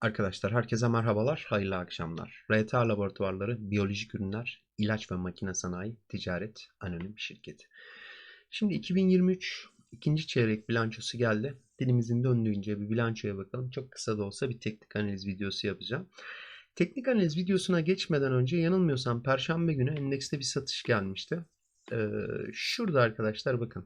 Arkadaşlar herkese merhabalar, hayırlı akşamlar. RTA Laboratuvarları Biyolojik Ürünler, İlaç ve Makine Sanayi Ticaret Anonim Şirketi. Şimdi 2023 ikinci çeyrek bilançosu geldi. Dilimizin döndüğünce bir bilançoya bakalım. Çok kısa da olsa bir teknik analiz videosu yapacağım. Teknik analiz videosuna geçmeden önce yanılmıyorsam Perşembe günü endekste bir satış gelmişti. Ee, şurada arkadaşlar bakın.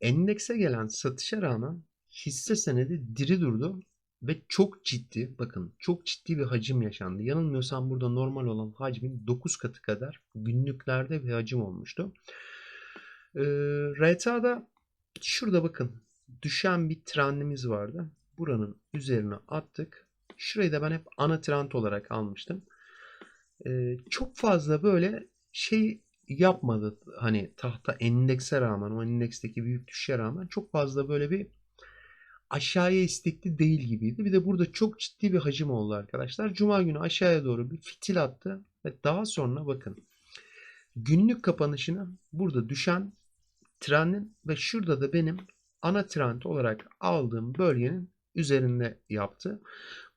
Endekse gelen satışa rağmen hisse senedi diri durdu ve çok ciddi bakın çok ciddi bir hacim yaşandı. Yanılmıyorsam burada normal olan hacmin 9 katı kadar günlüklerde bir hacim olmuştu. Ee, RTA'da şurada bakın düşen bir trendimiz vardı. Buranın üzerine attık. Şurayı da ben hep ana trend olarak almıştım. Ee, çok fazla böyle şey yapmadı. Hani tahta endekse rağmen o endeksteki büyük düşüşe rağmen çok fazla böyle bir aşağıya istekli değil gibiydi. Bir de burada çok ciddi bir hacim oldu arkadaşlar. Cuma günü aşağıya doğru bir fitil attı ve daha sonra bakın günlük kapanışını burada düşen trendin ve şurada da benim ana trend olarak aldığım bölgenin üzerinde yaptı.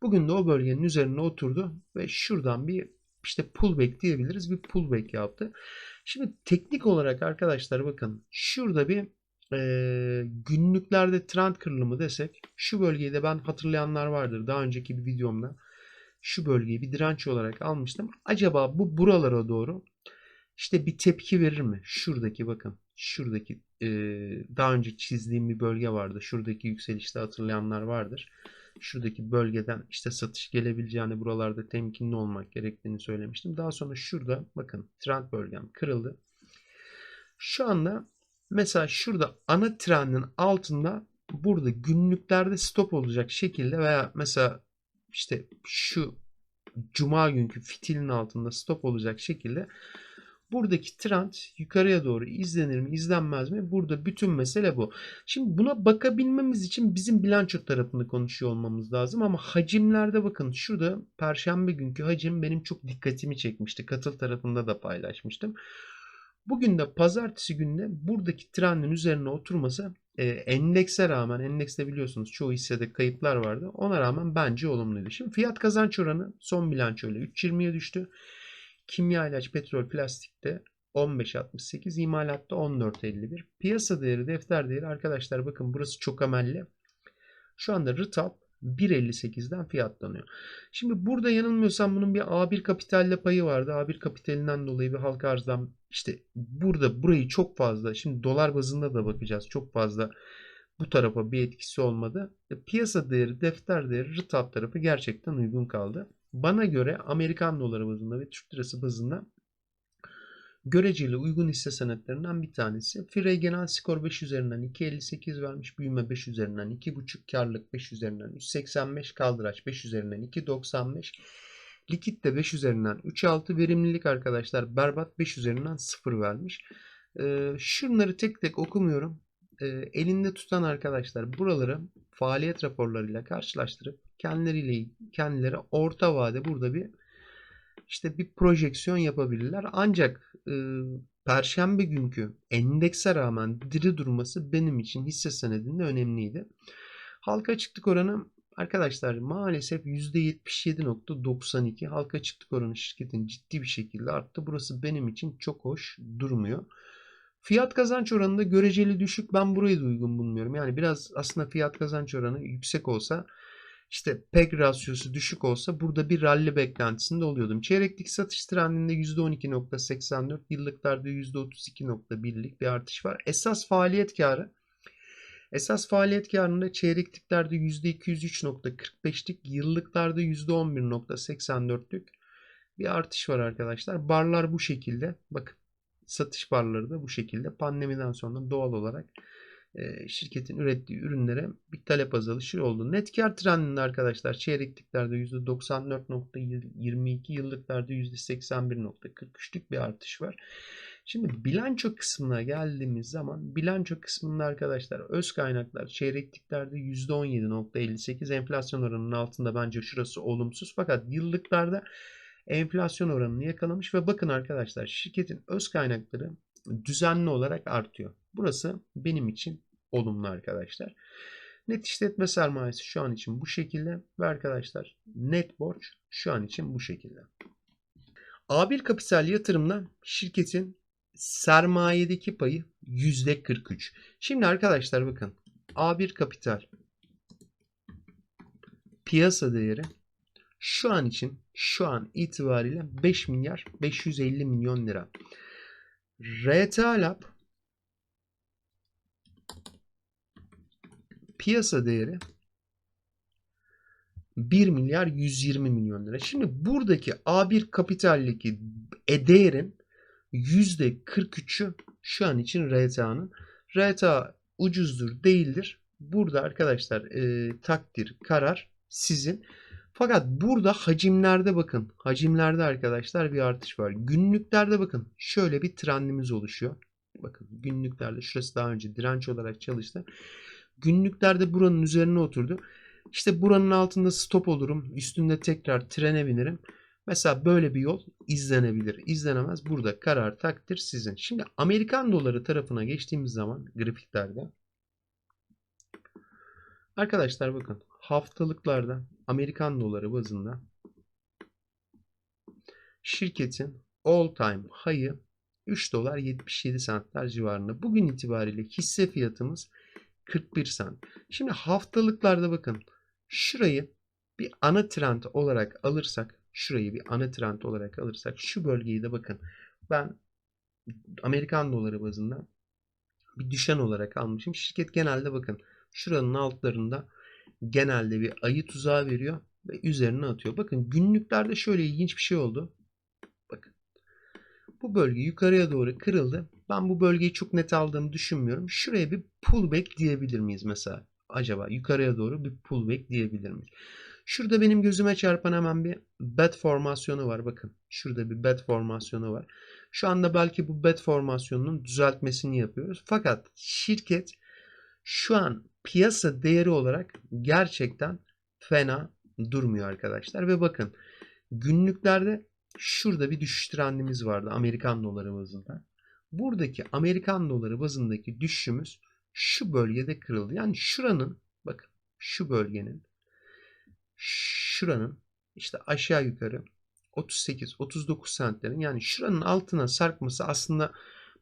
Bugün de o bölgenin üzerine oturdu ve şuradan bir işte pullback diyebiliriz. Bir pullback yaptı. Şimdi teknik olarak arkadaşlar bakın şurada bir e, günlüklerde trend kırılımı desek şu bölgeyi de ben hatırlayanlar vardır. Daha önceki bir videomda şu bölgeyi bir direnç olarak almıştım. Acaba bu buralara doğru işte bir tepki verir mi? Şuradaki bakın şuradaki e, daha önce çizdiğim bir bölge vardı. Şuradaki yükselişte hatırlayanlar vardır. Şuradaki bölgeden işte satış gelebileceğini buralarda temkinli olmak gerektiğini söylemiştim. Daha sonra şurada bakın trend bölgem kırıldı. Şu anda Mesela şurada ana trendin altında burada günlüklerde stop olacak şekilde veya mesela işte şu cuma günkü fitilin altında stop olacak şekilde buradaki trend yukarıya doğru izlenir mi izlenmez mi? Burada bütün mesele bu. Şimdi buna bakabilmemiz için bizim bilanço tarafını konuşuyor olmamız lazım ama hacimlerde bakın şurada perşembe günkü hacim benim çok dikkatimi çekmişti. Katıl tarafında da paylaşmıştım. Bugün de pazartesi gününe buradaki trendin üzerine oturması e, endekse rağmen endekste biliyorsunuz çoğu hissede kayıplar vardı. Ona rağmen bence olumluydu. Şimdi fiyat kazanç oranı son bilançoyla 3.20'ye düştü. Kimya ilaç, petrol, plastikte 15.68, imalatta 14.51. Piyasa değeri, defter değeri arkadaşlar bakın burası çok amelli. Şu anda rıtap 1.58'den fiyatlanıyor. Şimdi burada yanılmıyorsam bunun bir A1 kapitalle payı vardı. A1 kapitalinden dolayı bir halka arzdan işte burada burayı çok fazla şimdi dolar bazında da bakacağız. Çok fazla bu tarafa bir etkisi olmadı. E, piyasa değeri, defter değeri, rıtap tarafı gerçekten uygun kaldı. Bana göre Amerikan doları bazında ve Türk lirası bazında göreceli uygun hisse senetlerinden bir tanesi. Fire genel skor 5 üzerinden 2.58 vermiş. Büyüme 5 üzerinden 2.5. Karlılık 5 üzerinden 3.85. Kaldıraç 5 üzerinden 2.95. Likit de 5 üzerinden 3.6. Verimlilik arkadaşlar berbat 5 üzerinden 0 vermiş. Ee, şunları tek tek okumuyorum. Ee, elinde tutan arkadaşlar buraları faaliyet raporlarıyla karşılaştırıp kendileriyle kendileri orta vade burada bir işte bir projeksiyon yapabilirler. Ancak e, perşembe günkü endekse rağmen diri durması benim için hisse senedinde önemliydi. Halka açıklık oranı arkadaşlar maalesef %77.92 halka açıklık oranı şirketin ciddi bir şekilde arttı. Burası benim için çok hoş durmuyor. Fiyat kazanç oranında göreceli düşük ben burayı da uygun bulmuyorum. Yani biraz aslında fiyat kazanç oranı yüksek olsa işte PEG rasyosu düşük olsa burada bir rally beklentisinde oluyordum. Çeyreklik satış trendinde %12.84, yıllıklarda %32.1'lik bir artış var. Esas faaliyet karı Esas faaliyet karında çeyrekliklerde %203.45'lik, yıllıklarda %11.84'lük bir artış var arkadaşlar. Barlar bu şekilde. Bakın satış barları da bu şekilde. Pandemiden sonra doğal olarak e, şirketin ürettiği ürünlere bir talep azalışı oldu. Net kar trendinde arkadaşlar çeyrekliklerde %94.22 yıllıklarda %81.43'lük bir artış var. Şimdi bilanço kısmına geldiğimiz zaman bilanço kısmında arkadaşlar öz kaynaklar çeyrekliklerde %17.58 enflasyon oranının altında bence şurası olumsuz fakat yıllıklarda enflasyon oranını yakalamış ve bakın arkadaşlar şirketin öz kaynakları düzenli olarak artıyor. Burası benim için olumlu arkadaşlar. Net işletme sermayesi şu an için bu şekilde ve arkadaşlar net borç şu an için bu şekilde. A1 kapital yatırımda şirketin sermayedeki payı %43. Şimdi arkadaşlar bakın A1 kapital piyasa değeri şu an için şu an itibariyle 5 milyar 550 milyon lira. RTA Lab piyasa değeri 1 milyar 120 milyon lira. Şimdi buradaki A1 kapitaldeki e değerin %43'ü şu an için RTA'nın. RTA ucuzdur değildir. Burada arkadaşlar e, takdir karar sizin. Fakat burada hacimlerde bakın. Hacimlerde arkadaşlar bir artış var. Günlüklerde bakın. Şöyle bir trendimiz oluşuyor. Bakın günlüklerde şurası daha önce direnç olarak çalıştı. Günlüklerde buranın üzerine oturdu. İşte buranın altında stop olurum. Üstünde tekrar trene binirim. Mesela böyle bir yol izlenebilir. İzlenemez. Burada karar takdir sizin. Şimdi Amerikan doları tarafına geçtiğimiz zaman grafiklerde arkadaşlar bakın haftalıklarda Amerikan doları bazında şirketin all time high'ı 3 dolar 77 centler civarında. Bugün itibariyle hisse fiyatımız 41 cent. Şimdi haftalıklarda bakın şurayı bir ana trend olarak alırsak şurayı bir ana trend olarak alırsak şu bölgeyi de bakın ben Amerikan doları bazında bir düşen olarak almışım. Şirket genelde bakın şuranın altlarında genelde bir ayı tuzağı veriyor ve üzerine atıyor. Bakın günlüklerde şöyle ilginç bir şey oldu. Bakın. Bu bölge yukarıya doğru kırıldı. Ben bu bölgeyi çok net aldığımı düşünmüyorum. Şuraya bir pullback diyebilir miyiz mesela? Acaba yukarıya doğru bir pullback diyebilir miyiz? Şurada benim gözüme çarpan hemen bir bed formasyonu var. Bakın şurada bir bed formasyonu var. Şu anda belki bu bed formasyonunun düzeltmesini yapıyoruz. Fakat şirket şu an piyasa değeri olarak gerçekten fena durmuyor arkadaşlar. Ve bakın günlüklerde şurada bir düşüş trendimiz vardı Amerikan doları bazında. Buradaki Amerikan doları bazındaki düşüşümüz şu bölgede kırıldı. Yani şuranın bakın şu bölgenin şuranın işte aşağı yukarı 38-39 sentlerin yani şuranın altına sarkması aslında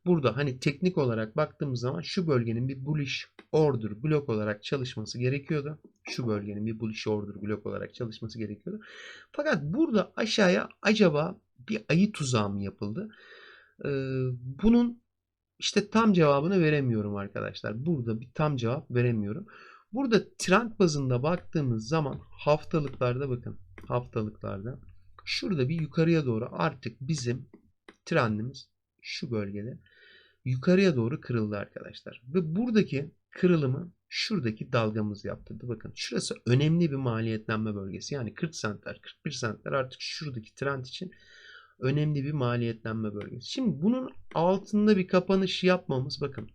burada hani teknik olarak baktığımız zaman şu bölgenin bir bullish order blok olarak çalışması gerekiyordu. Şu bölgenin bir bullish order blok olarak çalışması gerekiyordu. Fakat burada aşağıya acaba bir ayı tuzağı mı yapıldı? Ee, bunun işte tam cevabını veremiyorum arkadaşlar. Burada bir tam cevap veremiyorum. Burada trend bazında baktığımız zaman haftalıklarda bakın haftalıklarda şurada bir yukarıya doğru artık bizim trendimiz şu bölgede yukarıya doğru kırıldı arkadaşlar. Ve buradaki kırılımı şuradaki dalgamız yaptırdı. Bakın şurası önemli bir maliyetlenme bölgesi. Yani 40 centler 41 centler artık şuradaki trend için önemli bir maliyetlenme bölgesi. Şimdi bunun altında bir kapanış yapmamız bakın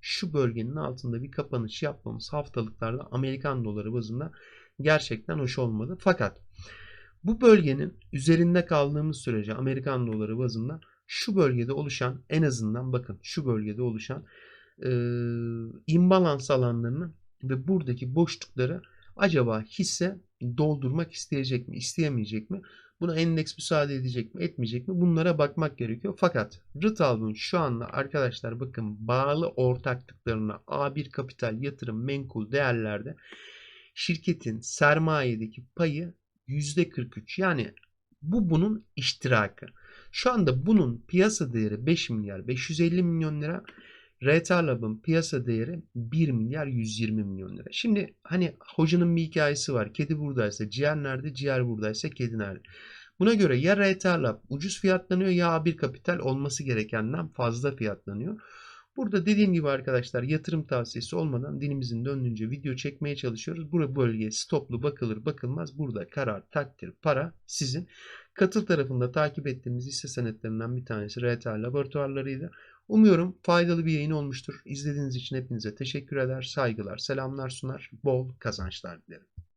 şu bölgenin altında bir kapanış yapmamız haftalıklarda Amerikan doları bazında gerçekten hoş olmadı. Fakat bu bölgenin üzerinde kaldığımız sürece Amerikan doları bazında şu bölgede oluşan en azından bakın şu bölgede oluşan e, imbalans alanlarını ve buradaki boşlukları acaba hisse doldurmak isteyecek mi, isteyemeyecek mi? Buna endeks müsaade edecek mi, etmeyecek mi? Bunlara bakmak gerekiyor. Fakat Rıtalb'ın şu anda arkadaşlar bakın bağlı ortaklıklarına A1 kapital yatırım menkul değerlerde şirketin sermayedeki payı %43. Yani bu bunun iştirakı. Şu anda bunun piyasa değeri 5 milyar 550 milyon lira. Retalab'ın piyasa değeri 1 milyar 120 milyon lira. Şimdi hani hocanın bir hikayesi var. Kedi buradaysa ciğer nerede? Ciğer buradaysa kedi nerede? Buna göre ya Retalab ucuz fiyatlanıyor ya A1 kapital olması gerekenden fazla fiyatlanıyor. Burada dediğim gibi arkadaşlar yatırım tavsiyesi olmadan dilimizin döndüğünce video çekmeye çalışıyoruz. Burada bölge stoplu bakılır bakılmaz. Burada karar takdir para sizin. Katıl tarafında takip ettiğimiz hisse senetlerinden bir tanesi RTA laboratuvarlarıydı. Umuyorum faydalı bir yayın olmuştur. İzlediğiniz için hepinize teşekkür eder, saygılar, selamlar sunar, bol kazançlar dilerim.